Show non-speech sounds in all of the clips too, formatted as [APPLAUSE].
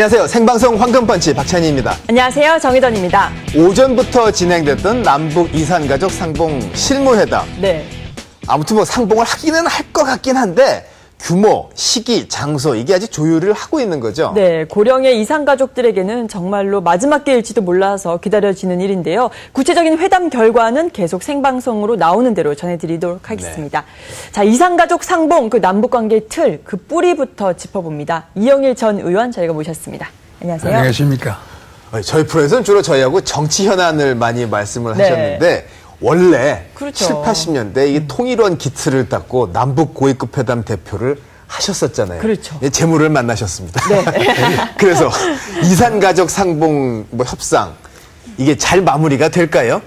안녕하세요. 생방송 황금펀치 박찬희입니다. 안녕하세요. 정희던입니다. 오전부터 진행됐던 남북 이산가족 상봉 실무회담. 네. 아무튼 뭐 상봉을 하기는 할 것 같긴 한데 규모, 시기, 장소 이게 아직 조율을 하고 있는 거죠. 네. 고령의 이산 가족들에게는 정말로 마지막 기일지도 몰라서 기다려지는 일인데요. 구체적인 회담 결과는 계속 생방송으로 나오는 대로 전해드리도록 하겠습니다. 자, 이산 가족 상봉, 그 남북 관계의 틀, 그 뿌리부터 짚어봅니다. 이영일 전 의원 저희가 모셨습니다. 안녕하세요. 안녕하십니까. 어, 저희 프로에서는 주로 저희하고 정치 현안을 많이 말씀을 네. 하셨는데 원래 그렇죠. 7, 80년대 이 통일원 기틀을 닦고 남북 고위급 회담 대표를 하셨었잖아요. 그렇죠. 예, 재물을 만나셨습니다. 네. [LAUGHS] 그래서 이산 가족 상봉 뭐 협상 이게 잘 마무리가 될까요?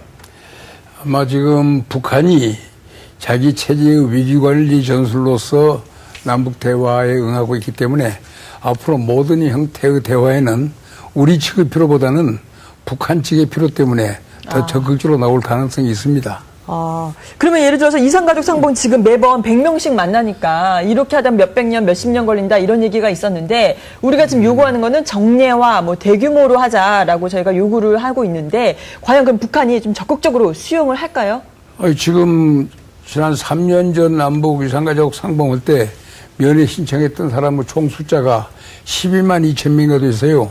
아마 지금 북한이 자기 체제의 위기관리 전술로서 남북 대화에 응하고 있기 때문에 앞으로 모든 형태의 대화에는 우리 측의 필요보다는 북한 측의 필요 때문에 더 적극적으로 나올 가능성이 있습니다. 아, 그러면 예를 들어서 이산가족 상봉 지금 매번 100명씩 만나니까 이렇게 하다 몇백 년, 몇십 년 걸린다 이런 얘기가 있었는데 우리가 지금 요구하는 거는 정례화, 뭐 대규모로 하자라고 저희가 요구를 하고 있는데 과연 그럼 북한이 좀 적극적으로 수용을 할까요? 아니, 지금 지난 3년 전 남북 위상가족 상봉할 때 면회 신청했던 사람의 총 숫자가 12만 2천 명이 돼서요.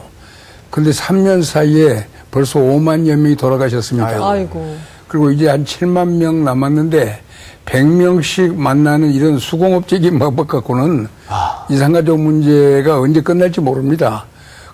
근데 3년 사이에 벌써 5만여 명이 돌아가셨습니다. 아이고. 그리고 이제 한 7만 명 남았는데 100명씩 만나는 이런 수공업적인 [LAUGHS] 방법 갖고는 이산가족 문제가 언제 끝날지 모릅니다.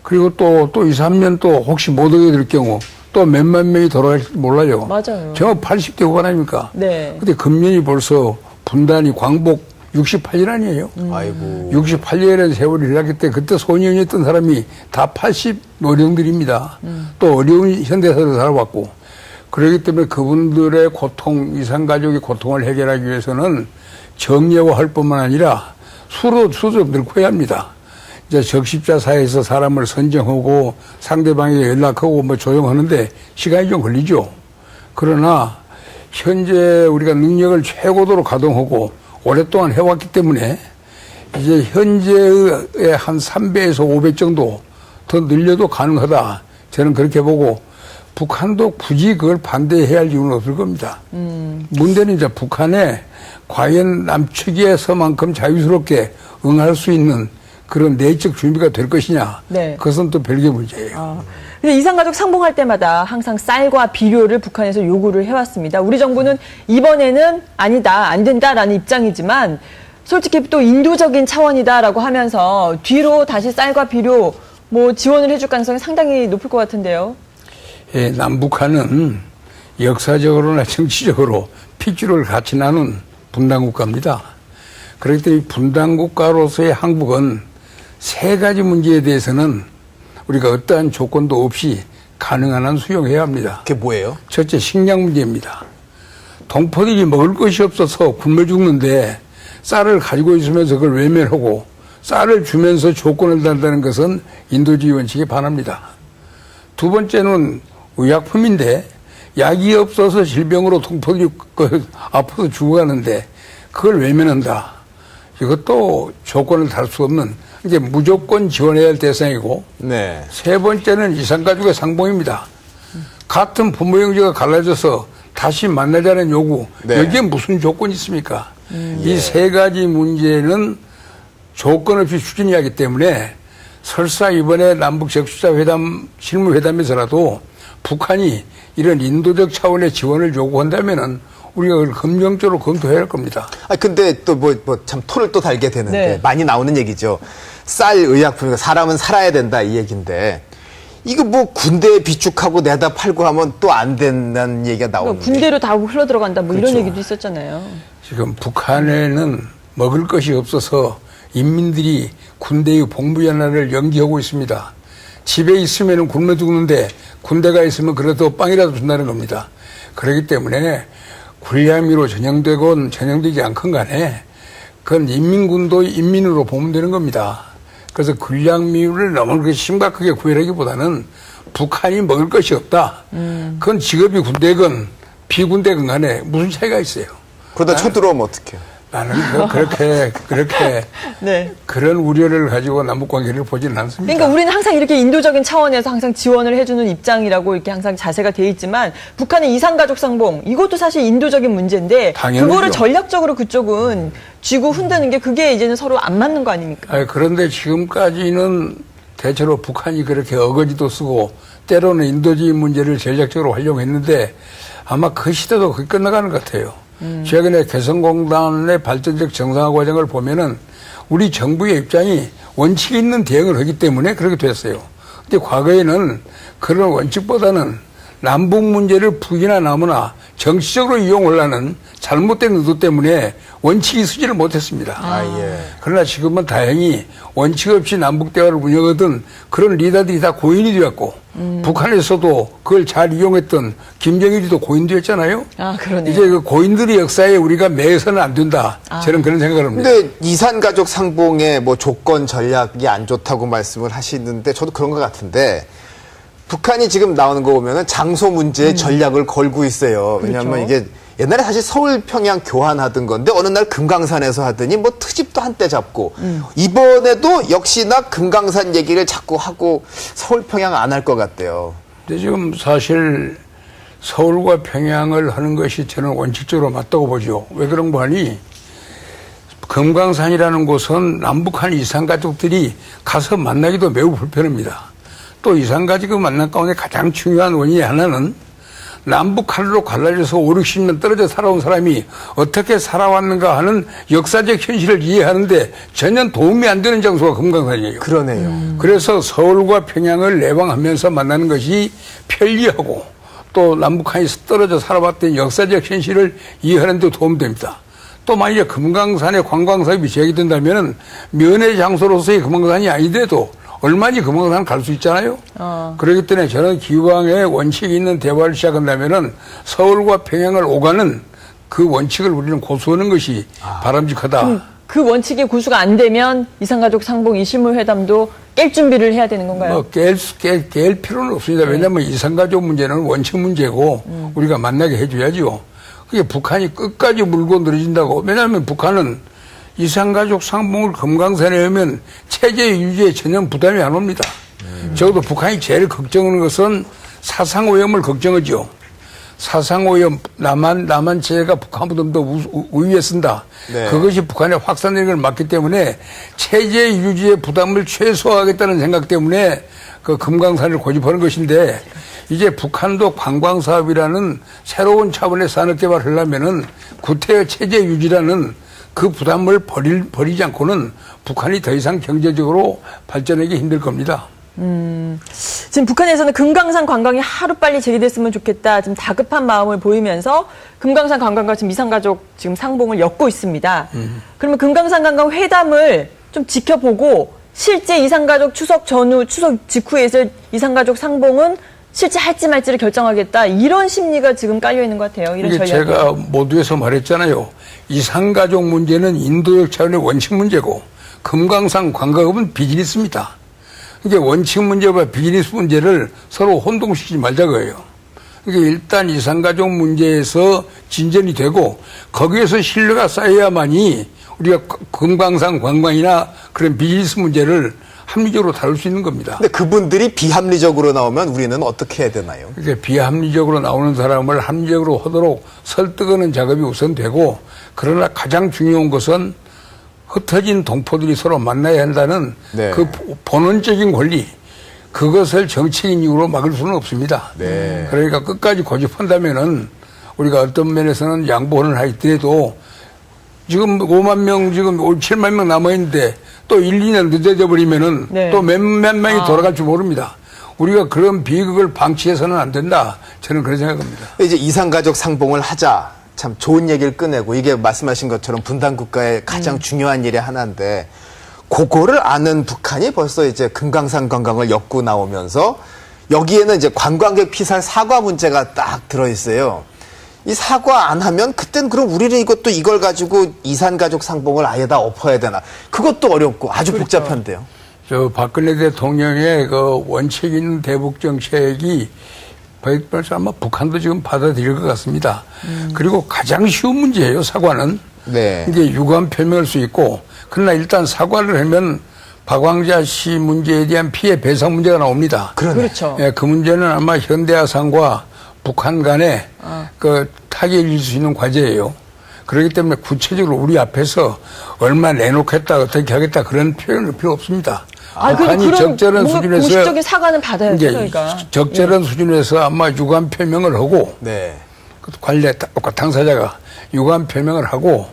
그리고 또, 또 2, 3년 또 혹시 못 오게 될 경우 또 몇만 명이 돌아갈지 몰라요. 맞아요. 저 80대 후반 아닙니까? 네. 근데 금년이 벌써 분단이 광복 68년 아니에요? 아이고. 68년이라는 세월이 흘렀기 때문에 그때 소년이었던 사람이 다 80 노령들입니다. 또 어려운 현대사를 살아왔고 그렇기 때문에 그분들의 고통, 이산가족의 고통을 해결하기 위해서는 정예화할 뿐만 아니라 수로 수도 늘고 해야 합니다. 이제 적십자 사회에서 사람을 선정하고 상대방에게 연락하고 뭐 조용하는데 시간이 좀 걸리죠. 그러나 현재 우리가 능력을 최고도로 가동하고 오랫동안 해왔기 때문에 이제 현재의 한 3배에서 5배 정도 더 늘려도 가능하다. 저는 그렇게 보고 북한도 굳이 그걸 반대해야 할 이유는 없을 겁니다. 문제는 이제 북한에 과연 남측에서만큼 자유스럽게 응할 수 있는 그런 내적 준비가 될 것이냐. 네. 그것은 또 별개 문제예요. 아, 근데 이산가족 상봉할 때마다 항상 쌀과 비료를 북한에서 요구를 해왔습니다. 우리 정부는 이번에는 아니다, 안 된다라는 입장이지만 솔직히 또 인도적인 차원이다라고 하면서 뒤로 다시 쌀과 비료 뭐 지원을 해줄 가능성이 상당히 높을 것 같은데요. 예, 남북한은 역사적으로나 정치적으로 핏줄을 같이 나눈 분단국가입니다. 그렇기 때문에 분단국가로서의 한국은 세 가지 문제에 대해서는 우리가 어떠한 조건도 없이 가능한 한 수용해야 합니다. 그게 뭐예요? 첫째 식량 문제입니다. 동포들이 먹을 것이 없어서 굶어 죽는데 쌀을 가지고 있으면서 그걸 외면하고 쌀을 주면서 조건을 단다는 것은 인도주의 원칙에 반합니다. 두 번째는 의약품인데 약이 없어서 질병으로 동포들이 그 아파서 죽어가는데 그걸 외면한다. 이것도 조건을 달 수 없는 이제 무조건 지원해야 할 대상이고 네. 세 번째는 이산가족의 상봉입니다. 같은 부모 형제가 갈라져서 다시 만나자는 요구. 네. 여기에 무슨 조건이 있습니까? 이세 가지 문제는 조건 없이 추진해야 하기 때문에 설사 이번에 남북 적수자 회담, 실무 회담에서라도 북한이 이런 인도적 차원의 지원을 요구한다면은 우리가 그걸 긍정적으로 검토해야 할 겁니다. 아 근데 또 뭐 뭐 참 토를 또 달게 되는데 네. 많이 나오는 얘기죠. 쌀 의약품 사람은 살아야 된다 이 얘기인데 이거 뭐 군대에 비축하고 내다 팔고 하면 또 안 된다는 얘기가 그러니까 나오는데 군대로 다 흘러 들어간다 뭐 이런 그렇죠. 얘기도 있었잖아요. 지금 북한에는 먹을 것이 없어서 인민들이 군대의 복무 연화를 연기하고 있습니다. 집에 있으면 굶어 죽는데 군대가 있으면 그래도 빵이라도 준다는 겁니다. 그렇기 때문에 군량미로 전형되건 전형되지 않건 간에 그건 인민군도 인민으로 보면 되는 겁니다. 그래서 군량미를 너무 그렇게 심각하게 구별하기보다는 북한이 먹을 것이 없다. 그건 직업이 군대건 비군대건 간에 무슨 차이가 있어요. 그러다 쳐들어오면 어떡해요? 나는 그- 그렇게 그렇게 [LAUGHS] 네. 그런 우려를 가지고 남북 관계를 보지는 않습니다. 그러니까 우리는 항상 이렇게 인도적인 차원에서 항상 지원을 해주는 입장이라고 이렇게 항상 자세가 돼 있지만 북한의 이산가족 상봉 이것도 사실 인도적인 문제인데 당연하죠. 그거를 전략적으로 그쪽은 쥐고 흔드는 게 그게 이제는 서로 안 맞는 거 아닙니까? 아니, 그런데 지금까지는 대체로 북한이 그렇게 어거지도 쓰고 때로는 인도주의 문제를 전략적으로 활용했는데 아마 그 시대도 거의 끝나가는 것 같아요. 최근에 개성공단의 발전적 정상화 과정을 보면은 우리 정부의 입장이 원칙 있는 대응을 하기 때문에 그렇게 됐어요. 근데 과거에는 그런 원칙보다는 남북 문제를 북이나 남이나 정치적으로 이용하려는 잘못된 의도 때문에 원칙이 쓰지를 못했습니다. 아, 예. 그러나 지금은 다행히 원칙 없이 남북 대화를 운영하던 그런 리더들이 다 고인이 되었고 북한에서도 그걸 잘 이용했던 김정일이도 고인 되었잖아요. 아, 그러네요. 이제 그 고인들의 역사에 우리가 매여서는 안 된다. 저는 그런 생각을 합니다. 근데 이산 가족 상봉의 뭐 조건 전략이 안 좋다고 말씀을 하시는데 저도 그런 것 같은데 북한이 지금 나오는 거 보면은 장소 문제에 전략을 걸고 있어요. 왜냐하면 그렇죠. 이게 옛날에 사실 서울 평양 교환하던 건데 어느 날 금강산에서 하더니 뭐 트집도 한때 잡고 이번에도 역시나 금강산 얘기를 자꾸 하고 서울 평양 안 할 것 같대요. 근데 지금 사실 서울과 평양을 하는 것이 저는 원칙적으로 맞다고 보죠. 왜 그런 거 하니? 금강산이라는 곳은 남북한 이산 가족들이 가서 만나기도 매우 불편합니다. 또 이산가족을 만난 가운데 가장 중요한 원인이 하나는 남북한으로 갈라져서 5, 60년 떨어져 살아온 사람이 어떻게 살아왔는가 하는 역사적 현실을 이해하는데 전혀 도움이 안 되는 장소가 금강산이에요. 그러네요. 그래서 서울과 평양을 내방하면서 만나는 것이 편리하고 또 남북한이 떨어져 살아왔던 역사적 현실을 이해하는 데 도움됩니다. 또 만약에 금강산에 관광사업이 제기된다면 면회 장소로서의 금강산이 아니더라도 얼마나 금강산 갈 수 있잖아요. 어. 그렇기 때문에 저는 기왕에 원칙이 있는 대화를 시작한다면은 서울과 평양을 오가는 그 원칙을 우리는 고수하는 것이 바람직하다. 그 원칙이 고수가 안 되면 이산가족 상봉 이실무 회담도 깰 준비를 해야 되는 건가요? 뭐, 깰, 수- 깰, 깰 필요는 없습니다. 왜냐하면 이산가족 문제는 원칙 문제고 우리가 만나게 해줘야죠. 그게 북한이 끝까지 물고 늘어진다고. 왜냐하면 북한은 이산가족 상봉을 금강산에 하면 체제 유지에 전혀 부담이 안 옵니다. 적어도 북한이 제일 걱정하는 것은 사상 오염을 걱정하죠. 사상 오염, 남한, 남한 체제가 북한보다 더 우- 우위에 쓴다. 네. 그것이 북한에 확산되는 걸 막기 때문에 체제 유지의 부담을 최소화하겠다는 생각 때문에 그 금강산을 고집하는 것인데 이제 북한도 관광 사업이라는 새로운 차원의 산업 개발을 하려면은 구태여 체제 유지라는 그 부담을 버릴, 버리지 않고는 북한이 더 이상 경제적으로 발전하기 힘들 겁니다. 지금 북한에서는 금강산 관광이 하루 빨리 재개됐으면 좋겠다. 지금 다급한 마음을 보이면서 금강산 관광과 지금 이산가족 지금 상봉을 엮고 있습니다. 그러면 금강산 관광 회담을 좀 지켜보고 실제 이산가족 추석 전후, 추석 직후에서 이산가족 상봉은 실제 할지 말지를 결정하겠다. 이런 심리가 지금 깔려 있는 것 같아요. 이런 전략이. 제가 모두에서 말했잖아요. 이산가족 문제는 인도적 차원의 원칙 문제고 금강산 관광업은 비즈니스입니다. 이게 원칙 문제와 비즈니스 문제를 서로 혼동시키지 말자고요. 이게 일단 이산가족 문제에서 진전이 되고 거기에서 신뢰가 쌓여야만이 우리가 금강산 관광이나 그런 비즈니스 문제를 합리적으로 다룰 수 있는 겁니다. 근데 그분들이 비합리적으로 나오면 우리는 어떻게 해야 되나요? 이렇게 비합리적으로 나오는 사람을 합리적으로 하도록 설득하는 작업이 우선 되고 그러나 가장 중요한 것은 흩어진 동포들이 서로 만나야 한다는 네. 그 본원적인 권리 그것을 정치인 이유로 막을 수는 없습니다. 네. 그러니까 끝까지 고집한다면은 우리가 어떤 면에서는 양보를 하더라도 지금 5만 명 지금 5, 7만 명 남아 있는데 또 1, 2년 늦어져 버리면은 네. 또 몇 몇 명이 아. 돌아갈 줄 모릅니다. 우리가 그런 비극을 방치해서는 안 된다. 저는 그런 생각합니다. 이제 이산가족 상봉을 하자. 참 좋은 얘기를 꺼내고 이게 말씀하신 것처럼 분단 국가의 가장 중요한 일의 하나인데 그거를 아는 북한이 벌써 이제 금강산 관광을 엮고 나오면서 여기에는 이제 관광객 피살 사과 문제가 딱 들어 있어요. 이 사과 안 하면 그땐 그럼 우리는 이것도 이걸 가지고 이산가족 상봉을 아예 다 엎어야 되나? 그것도 어렵고 아주 복잡한데요. 저 박근혜 대통령의 그 원칙 있는 대북 정책이 벌써 아마 북한도 지금 받아들일 것 같습니다. 그리고 가장 쉬운 문제예요, 사과는. 네. 이게 유감 표명할 수 있고 그러나 일단 사과를 하면 박광자 씨 문제에 대한 피해 배상 문제가 나옵니다. 그러네. 그렇죠. 예, 그 문제는 아마 현대아산과 북한 간에 그 타결일 수 있는 과제예요. 그렇기 때문에 구체적으로 우리 앞에서 얼마 내놓겠다 어떻게 하겠다 그런 표현은 필요 없습니다. 아, 북한이 적절한 수준에서 공식적인 사과는 받아야죠, 이제 저희가. 적절한 수준에서 아마 유감 표명을 하고 네. 그 관리 당사자가 유감 표명을 하고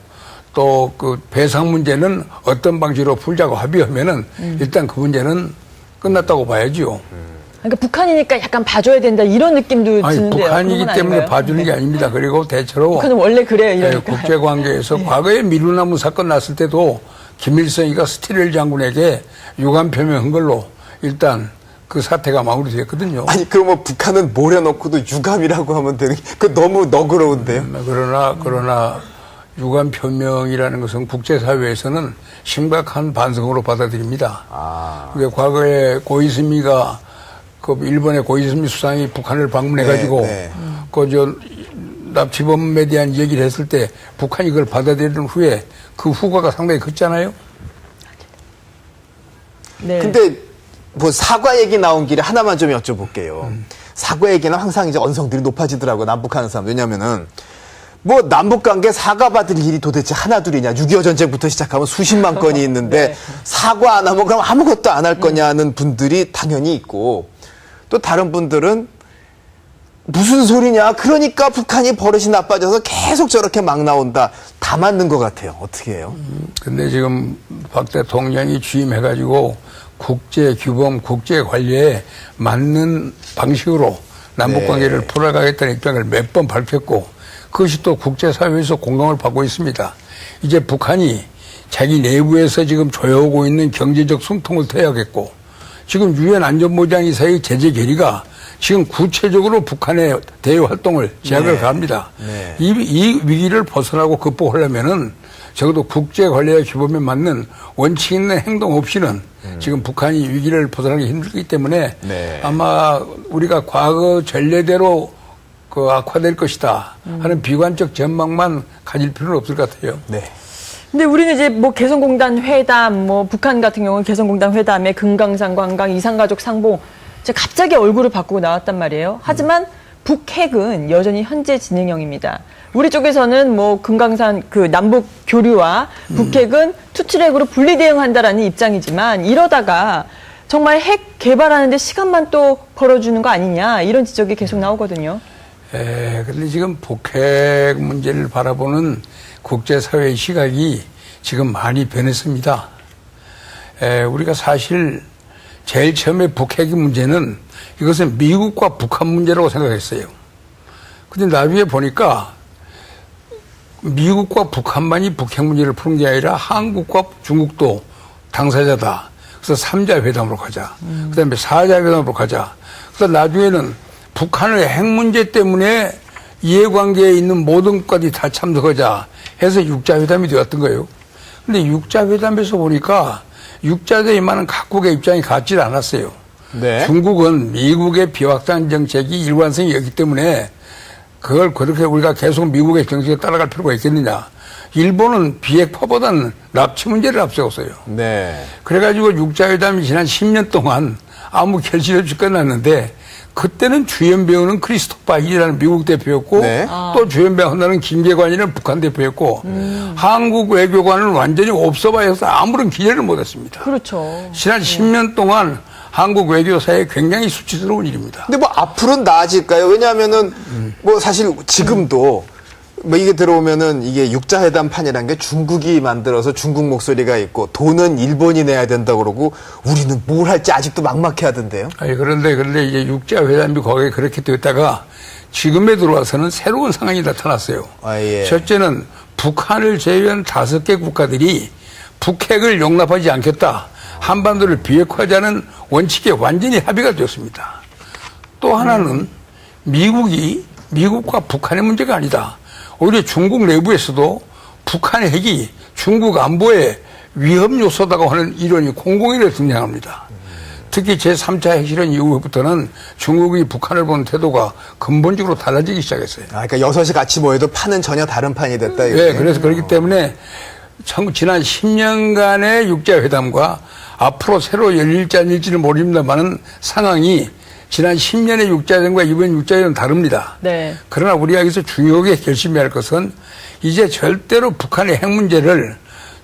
또 그 배상 문제는 어떤 방식으로 풀자고 합의하면은 음. 일단 그 문제는 끝났다고 봐야지요. 그러니까 북한이니까 약간 봐줘야 된다 이런 느낌도 아니 드는데요. 북한이기 때문에 아닌가요? 봐주는 게 네. 아닙니다. 그리고 대체로 북한은 원래 그래요, 예, 이러니까. [LAUGHS] 네. 국제 관계에서 과거에 미루나무 사건 났을 때도 김일성이가 스티렐 장군에게 유감 표명한 걸로 일단 그 사태가 마무리됐거든요. 아니 그러면 북한은 모려놓고도 유감이라고 하면 되는 그 너무 너그러운데요. 음, 그러나 그러나 유감 표명이라는 것은 국제사회에서는 심각한 반성으로 받아들입니다. 아. 그게 과거에 고이스미가 그 일본의 고이스미 수상이 북한을 방문해가지고 네, 네. 그저 납치범에 대한 얘기를 했을 때 북한이 그걸 받아들이는 후에 그 후과가 상당히 컸잖아요. 네. 근데 뭐 사과 얘기 나온 길에 하나만 좀 여쭤볼게요. 사과 얘기는 항상 이제 언성들이 높아지더라고요. 남북하는 사람. 왜냐면은 뭐 남북 관계 사과 받을 일이 도대체 하나둘이냐. 6.25 전쟁부터 시작하면 수십만 건이 있는데 [LAUGHS] 네. 사과 안 하면 그럼 아무것도 안 할 거냐는 분들이 당연히 있고 또 다른 분들은 무슨 소리냐. 그러니까 북한이 버릇이 나빠져서 계속 저렇게 막 나온다. 다 맞는 것 같아요. 어떻게 해요? 근데 지금 박 대통령이 취임해가지고 국제 규범, 국제 관리에 맞는 방식으로 남북 네. 관계를 풀어가겠다는 입장을 몇 번 밝혔고 그것이 또 국제사회에서 공감을 받고 있습니다. 이제 북한이 자기 내부에서 지금 조여오고 있는 경제적 숨통을 트야겠고 지금 유엔 안전보장이사의 제재 결의가 지금 구체적으로 북한의 대외 활동을 제약을 네. 가합니다. 네. 이, 이 위기를 벗어나고 극복하려면은 적어도 국제 관리와 규범에 맞는 원칙 있는 행동 없이는 지금 북한이 위기를 벗어나기 힘들기 때문에 네. 아마 우리가 과거 전례대로 그 악화될 것이다 하는 비관적 전망만 가질 필요는 없을 것 같아요. 네. 근데 우리는 이제 뭐 개성공단 회담, 뭐 북한 같은 경우는 개성공단 회담에 금강산 관광, 이산가족 상봉, 이제 갑자기 얼굴을 바꾸고 나왔단 말이에요. 하지만 북핵은 여전히 현재 진행형입니다. 우리 쪽에서는 뭐 금강산 그 남북 교류와 북핵은 투트랙으로 분리 대응한다라는 입장이지만 이러다가 정말 핵 개발하는데 시간만 또 벌어주는 거 아니냐 이런 지적이 계속 나오거든요. 에, 근데 지금 북핵 문제를 바라보는 국제사회의 시각이 지금 많이 변했습니다. 에, 우리가 사실 제일 처음에 북핵 문제는 이것은 미국과 북한 문제라고 생각했어요. 근데 나중에 보니까 미국과 북한만이 북핵 문제를 푸는 게 아니라 한국과 중국도 당사자다. 그래서 삼자 회담으로 가자. 그 다음에 사자 회담으로 가자. 그래서 나중에는 북한의 핵 문제 때문에 이해관계에 있는 모든 것이 다 참석하자 해서 육자 회담이 되었던 거예요. 근데 육자 회담에서 보니까 육자대에 많은 각국의 입장이 같지 않았어요. 네. 중국은 미국의 비확산 정책이 일관성이었기 때문에 그걸 그렇게 우리가 계속 미국의 정책에 따라갈 필요가 있겠느냐. 일본은 비핵화보다는 납치 문제를 앞세웠어요. 네. 그래가지고 육자회담이 지난 10년 동안 아무 결실 없이 끝났는데 그때는 주연 배우는 크리스토파 힐이라는 미국 대표였고 네. 또 주연 배우 하나는 김계관이라는 북한 대표였고 한국 외교관은 완전히 없어봐서 아무런 기회를 못했습니다. 그렇죠. 지난 10년 동안 한국 외교사에 굉장히 수치스러운 일입니다. 근데 뭐 앞으로는 나아질까요? 왜냐하면은 뭐 사실 지금도 뭐 이게 들어오면은 이게 육자회담판이라는 게 중국이 만들어서 중국 목소리가 있고 돈은 일본이 내야 된다 그러고 우리는 뭘 할지 아직도 막막해 하던데요. 아니, 그런데, 그런데 이제 육자회담이 거기에 그렇게 됐다가 지금에 들어와서는 새로운 상황이 나타났어요. 아, 예. 첫째는 북한을 제외한 다섯 개 국가들이 북핵을 용납하지 않겠다. 한반도를 비핵화하자는 원칙에 완전히 합의가 되었습니다. 또 하나는 미국이 미국과 북한의 문제가 아니다. 오히려 중국 내부에서도 북한의 핵이 중국 안보에 위험 요소다고 하는 이론이 공공연히 등장합니다. 특히 제3차 핵실현 이후부터는 중국이 북한을 보는 태도가 근본적으로 달라지기 시작했어요. 아, 그러니까 여섯이 같이 모여도 판은 전혀 다른 판이 됐다. 예, 이거네. 그래서 그렇기 때문에 참 지난 10년간의 육자회담과 앞으로 새로 열릴지 아닐지는 모릅니다만은 상황이 지난 10년의 육자회담과 이번 육자회담은 다릅니다. 네. 그러나 우리가 여기서 중요하게 결심해야 할 것은 이제 절대로 북한의 핵 문제를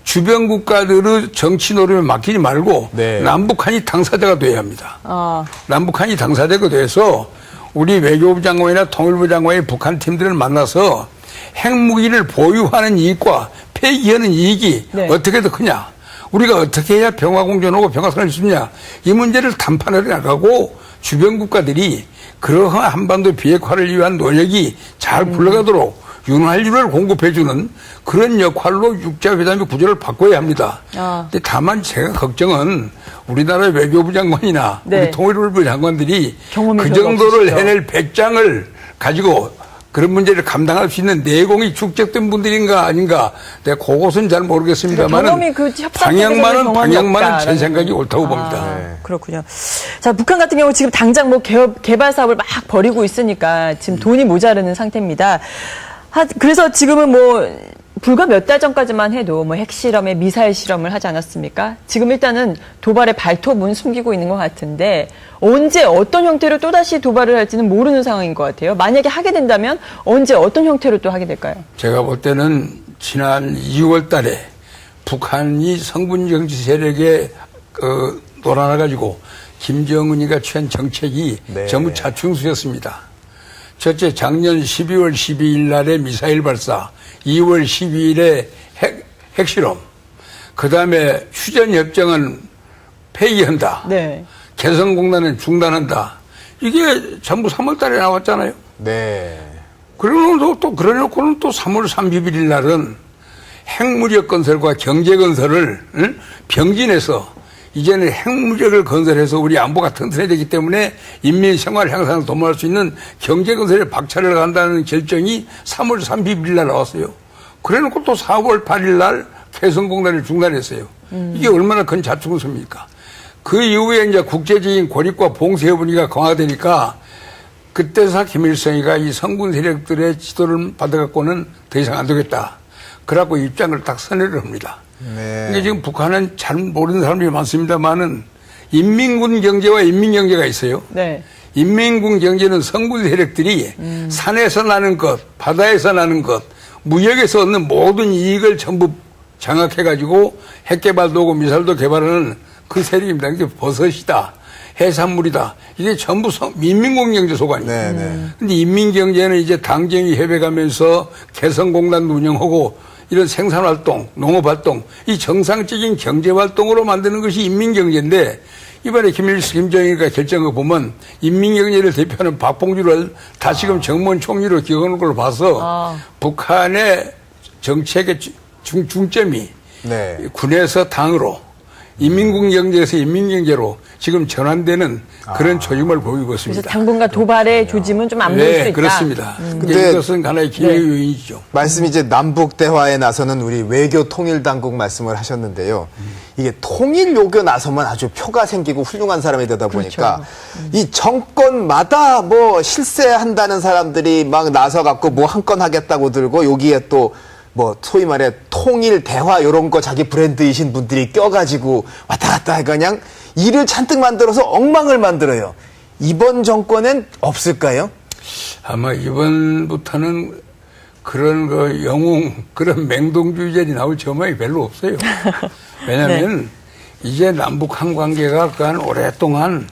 주변 국가들의 정치 노름에 맡기지 말고 네. 남북한이 당사자가 돼야 합니다. 아, 남북한이 당사자가 돼서 우리 외교부 장관이나 통일부 장관이 북한 팀들을 만나서 핵무기를 보유하는 이익과 폐기하는 이익이 네. 어떻게 더 크냐? 우리가 어떻게 해야 평화 공존하고 평화선을 수 있냐? 이 문제를 담판을 나가고 주변 국가들이 그러한 한반도 비핵화를 위한 노력이 잘 굴러가도록 윤활유를 공급해주는 그런 역할로 육자회담의 구조를 바꿔야 합니다. 아. 근데 다만 제가 걱정은 우리나라 외교부 장관이나 네. 우리 통일부 장관들이 그 정도를. 해낼 배짱을 가지고 그런 문제를 감당할 수 있는 내공이 축적된 분들인가 아닌가 내가 그것은 잘 모르겠습니다만 경험이 그 방향만은 방향만은 제 생각이 거. 옳다고 아, 봅니다. 네. 그렇군요. 자, 북한 같은 경우 지금 당장 뭐 개업, 개발 사업을 막 벌이고 있으니까 지금 돈이 모자르는 상태입니다. 하, 그래서 지금은 뭐 불과 몇 달 전까지만 해도 뭐 핵실험에 미사일 실험을 하지 않았습니까? 지금 일단은 도발의 발톱은 숨기고 있는 것 같은데 언제 어떤 형태로 또다시 도발을 할지는 모르는 상황인 것 같아요. 만약에 하게 된다면 언제 어떤 형태로 또 하게 될까요? 제가 볼 때는 지난 2월 달에 북한이 성군 정치 세력에 어, 놀아나가지고 김정은이가 취한 정책이 네. 전부 자충수였습니다. 첫째, 작년 12월 12일 날에 미사일 발사, 2월 12일에 핵, 핵실험, 그 다음에 휴전협정은 폐기한다. 네. 개성공단은 중단한다. 이게 전부 3월 달에 나왔잖아요. 네. 그러고 또, 그래놓고는 또 3월 31일 날은 핵무력 건설과 경제 건설을 응? 병진해서 이제는 핵무력을 건설해서 우리 안보가 튼튼해지기 때문에 인민 생활 향상을 도모할 수 있는 경제 건설에 박차를 간다는 결정이 3월 31일 날 나왔어요. 그래놓고 또 4월 8일 날 개성공단을 중단했어요. 이게 얼마나 큰 자충수입니까? 그 이후에 이제 국제적인 고립과 봉쇄 분위기가 강화되니까 그때서 김일성이가 이 성군 세력들의 지도를 받아갖고는 더 이상 안 되겠다. 그래갖고 입장을 딱 선회를 합니다. 네. 근데 지금 북한은 잘 모르는 사람들이 많습니다만은 인민군 경제와 인민 경제가 있어요. 네. 인민군 경제는 성군 세력들이 산에서 나는 것, 바다에서 나는 것, 무역에서 얻는 모든 이익을 전부 장악해가지고 핵개발도 하고 미사일도 개발하는 그 세력입니다. 이게 버섯이다. 해산물이다. 이게 전부 성- 인민군 경제 소관이에요. 네, 네. 근데 인민경제는 이제 당정이 협약하면서 개성공단도 운영하고 이런 생산 활동, 농업 활동, 이 정상적인 경제 활동으로 만드는 것이 인민 경제인데 이번에 김일성, 김정일과 결정을 보면 인민경제를 대표하는 박봉주를 다시금 정무원 총리로 기억하는 걸로 봐서 아. 북한의 정책의 중, 중점이 네. 군에서 당으로 인민군 경제에서 인민경제로 지금 전환되는 그런 조짐을 보이고 그래서 있습니다. 당분간 도발의 조짐은 좀 안 보일 수 네, 있다. 그렇습니다. 근데- 근데 이것은 하나의 기회의 네. 요인이죠. 말씀 이제 남북 대화에 나서는 우리 외교 통일 당국 말씀을 하셨는데요. 이게 통일 요교 나서면 아주 표가 생기고 훌륭한 사람이 되다 보니까 이 정권마다 뭐 실세한다는 사람들이 막 나서 갖고 뭐 한 건 하겠다고 들고 여기에 또 뭐 소위 말해 통일 대화 요런 거 자기 브랜드이신 분들이 껴가지고 왔다 갔다 해 그냥 일을 잔뜩 만들어서 엉망을 만들어요. 이번 정권엔 없을까요? 아마 이번부터는 그런 그 영웅, 그런 맹동주의자들이 나올 전망이 별로 없어요. [LAUGHS] 왜냐하면 이제 남북한 관계가 그한 오랫동안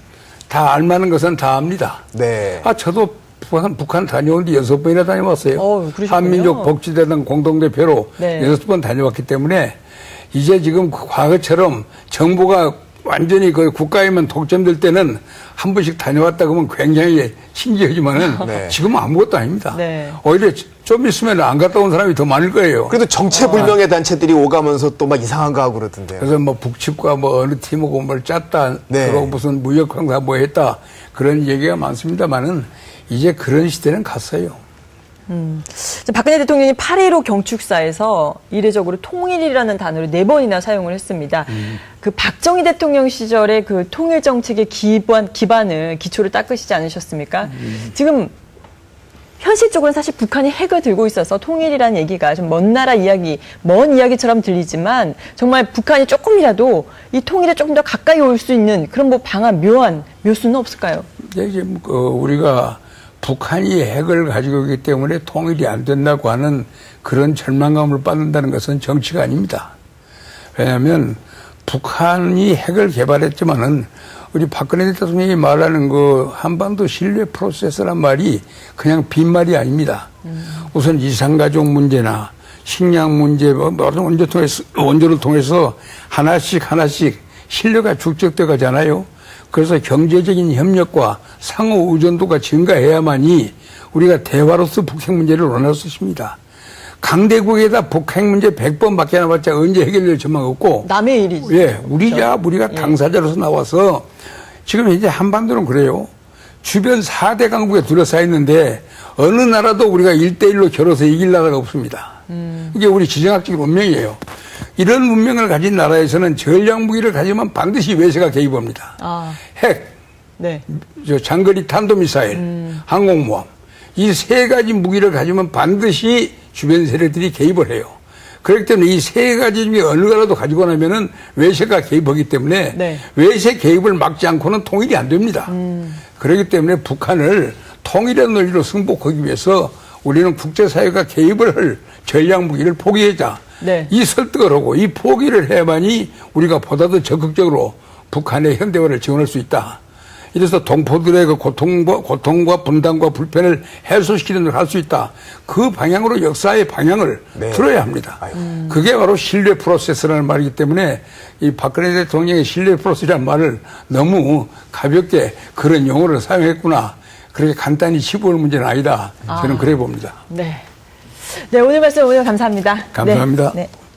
다 알만한 것은 다 압니다. 네. 아, 저도 북한, 북한 다녀온 지 여섯 번이나 다녀왔어요. 그러셨군요. 한민족 복지대당 공동대표로 네. 여섯 번 다녀왔기 때문에 이제 지금 그 과거처럼 정부가 완전히 그 국가에만 독점될 때는 한 번씩 다녀왔다 그러면 굉장히 신기하지만은 네. 지금은 아무것도 아닙니다. 네. 오히려 좀 있으면 안 갔다 온 사람이 더 많을 거예요. 그래도 정체불명의 단체들이 오가면서 또 막 이상한 거 하고 그러던데요. 그래서 뭐 북측과 뭐 어느 팀하고 뭘 짰다, 네. 그리고 무슨 무역황사 뭐 했다 그런 얘기가 많습니다만은 이제 그런 시대는 갔어요. 자, 박근혜 대통령이 8.15 경축사에서 이례적으로 통일이라는 단어를 네 번이나 사용을 했습니다. 그 박정희 대통령 시절에 그 통일 정책의 기반, 기반을, 기초를 닦으시지 않으셨습니까? 지금 현실적으로는 사실 북한이 핵을 들고 있어서 통일이라는 얘기가 좀 먼 나라 이야기, 먼 이야기처럼 들리지만 정말 북한이 조금이라도 이 통일에 조금 더 가까이 올 수 있는 그런 뭐 방안, 묘안, 묘수는 없을까요? 이제 이제 그 우리가 북한이 핵을 가지고 있기 때문에 통일이 안 된다고 하는 그런 절망감을 받는다는 것은 정치가 아닙니다. 왜냐하면 북한이 핵을 개발했지만은 우리 박근혜 대통령이 말하는 그 한반도 신뢰 프로세스란 말이 그냥 빈말이 아닙니다. 우선 이산가족 문제나 식량 문제, 뭐 모든 원조 통해서, 원조를 통해서 하나씩 하나씩 신뢰가 축적돼 가잖아요. 그래서 경제적인 협력과 상호 의존도가 증가해야만이 우리가 대화로서 북핵 문제를 원할 수 있습니다. 강대국에다 북핵 문제 100번 밖에 나봤자 언제 해결될 전망 없고 남의 일이죠. 예, 우리가 우리가 당사자로서 나와서 지금 이제 한반도는 그래요. 주변 4대 강국에 둘러싸여 있는데 어느 나라도 우리가 1대1로 겨뤄서 이길 나라가 없습니다. 이게 우리 지정학적 운명이에요. 이런 운명을 가진 나라에서는 전략 무기를 가지면 반드시 외세가 개입합니다. 아, 핵, 네. 저 장거리 탄도미사일, 항공모함 이 세 가지 무기를 가지면 반드시 주변 세력들이 개입을 해요. 그렇기 때문에 이 세 가지 중에 어느 거라도 가지고 나면은 외세가 개입하기 때문에 네. 외세 개입을 막지 않고는 통일이 안 됩니다. 그렇기 때문에 북한을 통일의 논리로 승복하기 위해서 우리는 국제사회가 개입을 할 전략 무기를 포기하자. 네. 이 설득을 하고 이 포기를 해야만이 우리가 보다 더 적극적으로 북한의 현대화를 지원할 수 있다. 이래서 동포들의 그 고통과, 고통과 분단과 불편을 해소시키는 걸 할 수 있다. 그 방향으로 역사의 방향을 네. 틀어야 합니다. 그게 바로 신뢰 프로세스라는 말이기 때문에 이 박근혜 대통령의 신뢰 프로세스라는 말을 너무 가볍게 그런 용어를 사용했구나. 그렇게 간단히 치부할 문제는 아니다. 저는 그래 봅니다. 네. 네, 오늘 말씀 오늘 감사합니다. 감사합니다. 네, 네.